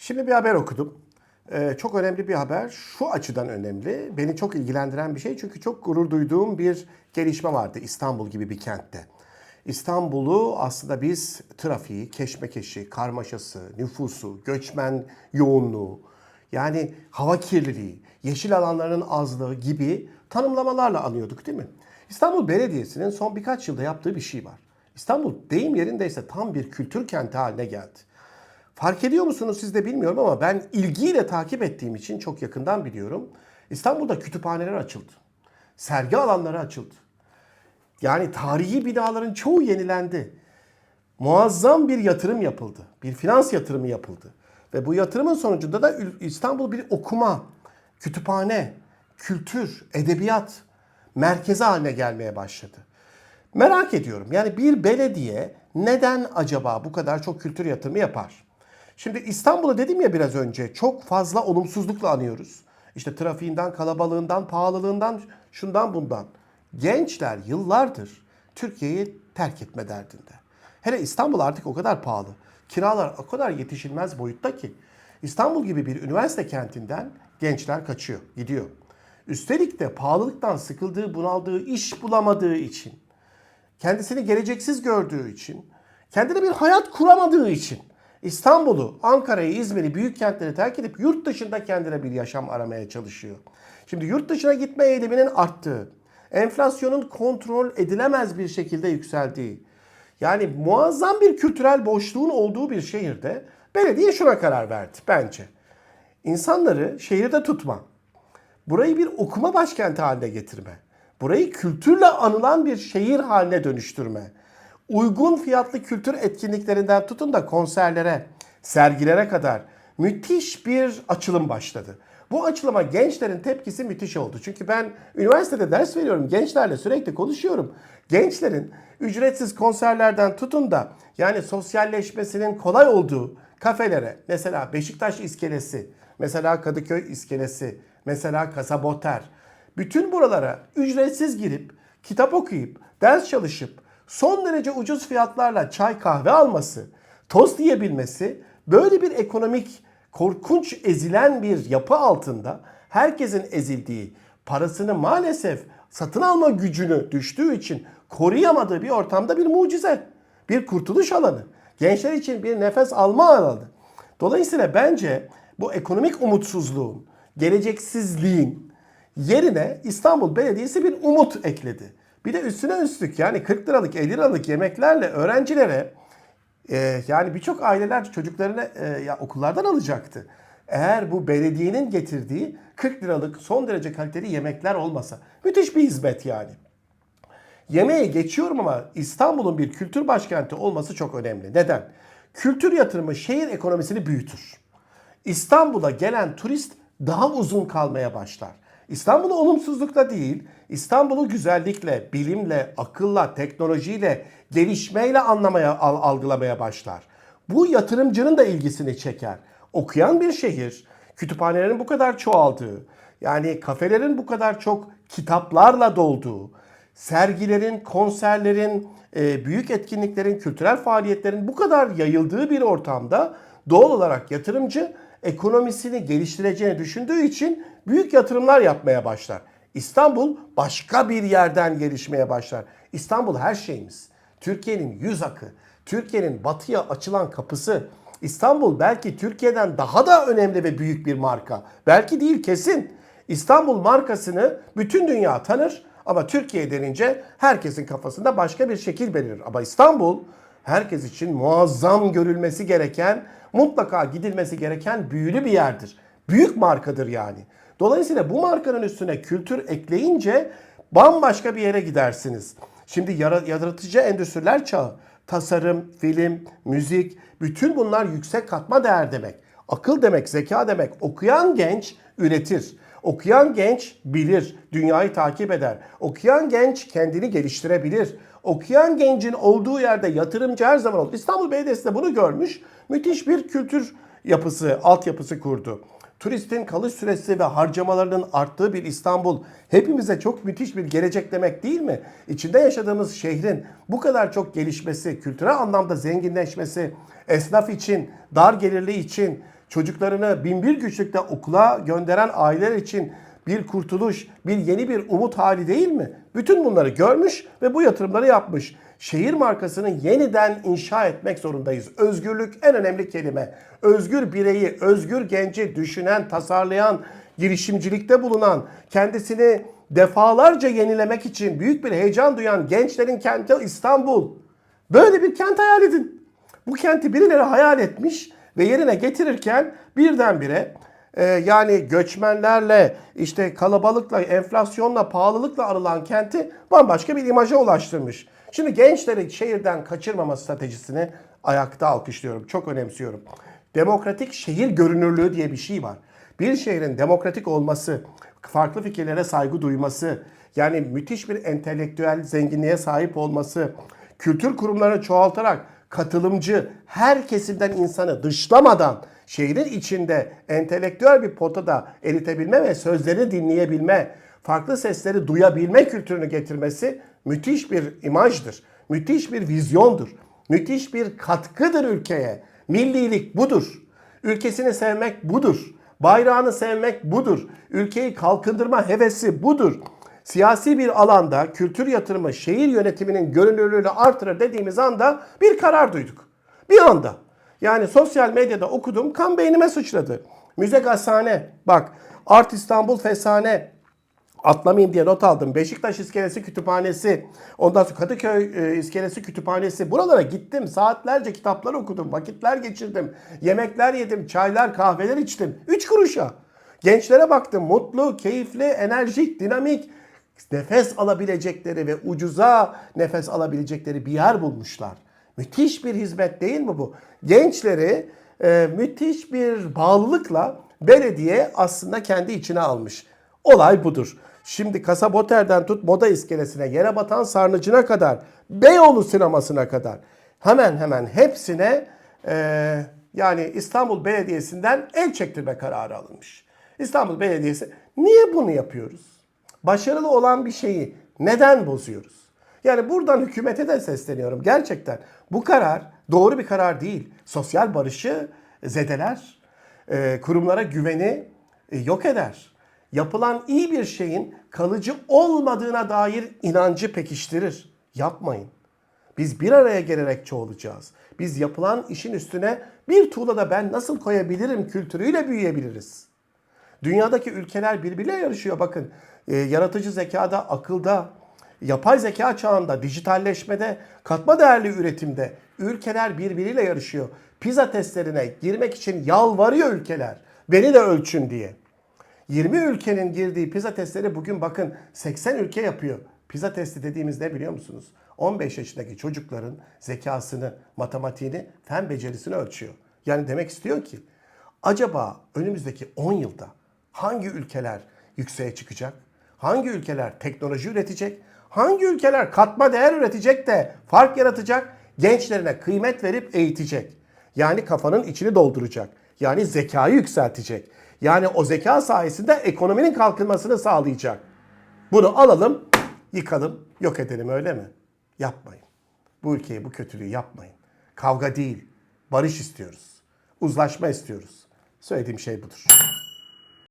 Şimdi bir haber okudum. Ee, çok önemli bir haber. Şu açıdan önemli. Beni çok ilgilendiren bir şey. Çünkü çok gurur duyduğum bir gelişme vardı İstanbul gibi bir kentte. İstanbul'u aslında biz trafiği, keşmekeşi, karmaşası, nüfusu, göçmen yoğunluğu, yani hava kirliliği, yeşil alanların azlığı gibi tanımlamalarla anıyorduk değil mi? İstanbul Belediyesi'nin son birkaç yılda yaptığı bir şey var. İstanbul deyim yerindeyse tam bir kültür kenti haline geldi. Fark ediyor musunuz siz de bilmiyorum ama ben ilgiyle takip ettiğim için çok yakından biliyorum. İstanbul'da kütüphaneler açıldı. Sergi alanları açıldı. Yani tarihi binaların çoğu yenilendi. Muazzam bir yatırım yapıldı. Bir finans yatırımı yapıldı. Ve bu yatırımın sonucunda da İstanbul bir okuma, kütüphane, kültür, edebiyat merkezi haline gelmeye başladı. Merak ediyorum. Yani bir belediye neden acaba bu kadar çok kültür yatırımı yapar? Şimdi İstanbul'u dedim ya biraz önce çok fazla olumsuzlukla anıyoruz. İşte trafiğinden, kalabalığından, pahalılığından, şundan bundan. Gençler yıllardır Türkiye'yi terk etme derdinde. Hele İstanbul artık o kadar pahalı. Kiralar o kadar yetişilmez boyutta ki. İstanbul gibi bir üniversite kentinden gençler kaçıyor, gidiyor. Üstelik de pahalılıktan sıkıldığı, bunaldığı, iş bulamadığı için, kendisini geleceksiz gördüğü için, kendine bir hayat kuramadığı için İstanbul'u, Ankara'yı, İzmir'i, büyük kentleri terk edip yurt dışında kendine bir yaşam aramaya çalışıyor. Şimdi yurt dışına gitme eğiliminin arttığı, enflasyonun kontrol edilemez bir şekilde yükseldiği, yani muazzam bir kültürel boşluğun olduğu bir şehirde belediye şuna karar verdi bence. İnsanları şehirde tutma. Burayı bir okuma başkenti haline getirme. Burayı kültürle anılan bir şehir haline dönüştürme. Uygun fiyatlı kültür etkinliklerinden tutun da konserlere, sergilere kadar müthiş bir açılım başladı. Bu açılıma gençlerin tepkisi müthiş oldu. Çünkü ben üniversitede ders veriyorum. Gençlerle sürekli konuşuyorum. Gençlerin ücretsiz konserlerden tutun da yani sosyalleşmesinin kolay olduğu kafelere mesela Beşiktaş iskelesi, mesela Kadıköy iskelesi, mesela Kasaboter. Bütün buralara ücretsiz girip kitap okuyup ders çalışıp son derece ucuz fiyatlarla çay kahve alması, tost yiyebilmesi böyle bir ekonomik korkunç ezilen bir yapı altında herkesin ezildiği, parasını maalesef satın alma gücünü düştüğü için koruyamadığı bir ortamda bir mucize. Bir kurtuluş alanı. Gençler için bir nefes alma alanı. Dolayısıyla bence bu ekonomik umutsuzluğun, geleceksizliğin yerine İstanbul Belediyesi bir umut ekledi. Bir de üstüne üstlük yani 40 liralık 50 liralık yemeklerle öğrencilere e, yani birçok aileler çocuklarını e, ya okullardan alacaktı. Eğer bu belediyenin getirdiği 40 liralık son derece kaliteli yemekler olmasa. Müthiş bir hizmet yani. Yemeğe geçiyorum ama İstanbul'un bir kültür başkenti olması çok önemli. Neden? Kültür yatırımı şehir ekonomisini büyütür. İstanbul'a gelen turist daha uzun kalmaya başlar. İstanbul'u olumsuzlukla değil, İstanbul'u güzellikle, bilimle, akılla, teknolojiyle, gelişmeyle anlamaya, al- algılamaya başlar. Bu yatırımcının da ilgisini çeker. Okuyan bir şehir, kütüphanelerin bu kadar çoğaldığı, yani kafelerin bu kadar çok kitaplarla dolduğu, sergilerin, konserlerin, e, büyük etkinliklerin, kültürel faaliyetlerin bu kadar yayıldığı bir ortamda doğal olarak yatırımcı ekonomisini geliştireceğini düşündüğü için büyük yatırımlar yapmaya başlar. İstanbul başka bir yerden gelişmeye başlar. İstanbul her şeyimiz. Türkiye'nin yüz akı, Türkiye'nin batıya açılan kapısı. İstanbul belki Türkiye'den daha da önemli ve büyük bir marka. Belki değil kesin. İstanbul markasını bütün dünya tanır ama Türkiye denince herkesin kafasında başka bir şekil belirir. Ama İstanbul herkes için muazzam görülmesi gereken, mutlaka gidilmesi gereken büyülü bir yerdir. Büyük markadır yani. Dolayısıyla bu markanın üstüne kültür ekleyince bambaşka bir yere gidersiniz. Şimdi yara- yaratıcı endüstriler çağı, tasarım, film, müzik, bütün bunlar yüksek katma değer demek. Akıl demek, zeka demek. Okuyan genç üretir. Okuyan genç bilir, dünyayı takip eder. Okuyan genç kendini geliştirebilir. Okuyan gencin olduğu yerde yatırımcı her zaman olur. İstanbul Belediyesi de bunu görmüş. Müthiş bir kültür yapısı, altyapısı kurdu. Turistin kalış süresi ve harcamalarının arttığı bir İstanbul hepimize çok müthiş bir gelecek demek değil mi? İçinde yaşadığımız şehrin bu kadar çok gelişmesi, kültürel anlamda zenginleşmesi, esnaf için, dar gelirli için, çocuklarını binbir güçlükte okula gönderen aileler için bir kurtuluş, bir yeni bir umut hali değil mi? Bütün bunları görmüş ve bu yatırımları yapmış. Şehir markasını yeniden inşa etmek zorundayız. Özgürlük en önemli kelime. Özgür bireyi, özgür genci düşünen, tasarlayan, girişimcilikte bulunan, kendisini defalarca yenilemek için büyük bir heyecan duyan gençlerin kenti İstanbul. Böyle bir kent hayal edin. Bu kenti birileri hayal etmiş ve yerine getirirken birdenbire e, yani göçmenlerle işte kalabalıkla, enflasyonla, pahalılıkla arılan kenti bambaşka bir imaja ulaştırmış. Şimdi gençleri şehirden kaçırmama stratejisini ayakta alkışlıyorum. Çok önemsiyorum. Demokratik şehir görünürlüğü diye bir şey var. Bir şehrin demokratik olması, farklı fikirlere saygı duyması, yani müthiş bir entelektüel zenginliğe sahip olması, kültür kurumlarını çoğaltarak katılımcı, her kesimden insanı dışlamadan şehrin içinde entelektüel bir potada eritebilme ve sözlerini dinleyebilme, farklı sesleri duyabilme kültürünü getirmesi müthiş bir imajdır. Müthiş bir vizyondur. Müthiş bir katkıdır ülkeye. Millilik budur. Ülkesini sevmek budur. Bayrağını sevmek budur. Ülkeyi kalkındırma hevesi budur. Siyasi bir alanda kültür yatırımı şehir yönetiminin görünürlüğünü artırır dediğimiz anda bir karar duyduk. Bir anda. Yani sosyal medyada okudum kan beynime sıçradı. Müze gazhane bak Art İstanbul Fesane atlamayayım diye not aldım. Beşiktaş İskelesi Kütüphanesi, ondan sonra Kadıköy e, İskelesi Kütüphanesi. Buralara gittim. Saatlerce kitaplar okudum, vakitler geçirdim. Yemekler yedim, çaylar, kahveler içtim. Üç kuruşa. Gençlere baktım. Mutlu, keyifli, enerjik, dinamik. Nefes alabilecekleri ve ucuza nefes alabilecekleri bir yer bulmuşlar. Müthiş bir hizmet değil mi bu? Gençleri e, müthiş bir bağlılıkla belediye aslında kendi içine almış. Olay budur. Şimdi Kasaboter'den tut Moda iskelesine, yere batan sarnıcına kadar, Beyoğlu sinemasına kadar hemen hemen hepsine e, yani İstanbul Belediyesi'nden el çektirme kararı alınmış. İstanbul Belediyesi niye bunu yapıyoruz? Başarılı olan bir şeyi neden bozuyoruz? Yani buradan hükümete de sesleniyorum. Gerçekten bu karar doğru bir karar değil. Sosyal barışı zedeler, e, kurumlara güveni e, yok eder. Yapılan iyi bir şeyin kalıcı olmadığına dair inancı pekiştirir. Yapmayın. Biz bir araya gelerek çoğalacağız. Biz yapılan işin üstüne bir tuğla da ben nasıl koyabilirim kültürüyle büyüyebiliriz. Dünyadaki ülkeler birbiriyle yarışıyor bakın. E, yaratıcı zekada, akılda, yapay zeka çağında, dijitalleşmede, katma değerli üretimde ülkeler birbiriyle yarışıyor. Pizza testlerine girmek için yalvarıyor ülkeler. Beni de ölçün diye. 20 ülkenin girdiği pizza testleri bugün bakın 80 ülke yapıyor. Pizza testi dediğimiz ne biliyor musunuz? 15 yaşındaki çocukların zekasını, matematiğini, fen becerisini ölçüyor. Yani demek istiyor ki acaba önümüzdeki 10 yılda hangi ülkeler yükseğe çıkacak? Hangi ülkeler teknoloji üretecek? Hangi ülkeler katma değer üretecek de fark yaratacak? Gençlerine kıymet verip eğitecek. Yani kafanın içini dolduracak. Yani zekayı yükseltecek. Yani o zeka sayesinde ekonominin kalkınmasını sağlayacak. Bunu alalım, yıkalım, yok edelim öyle mi? Yapmayın. Bu ülkeye bu kötülüğü yapmayın. Kavga değil, barış istiyoruz. Uzlaşma istiyoruz. Söylediğim şey budur.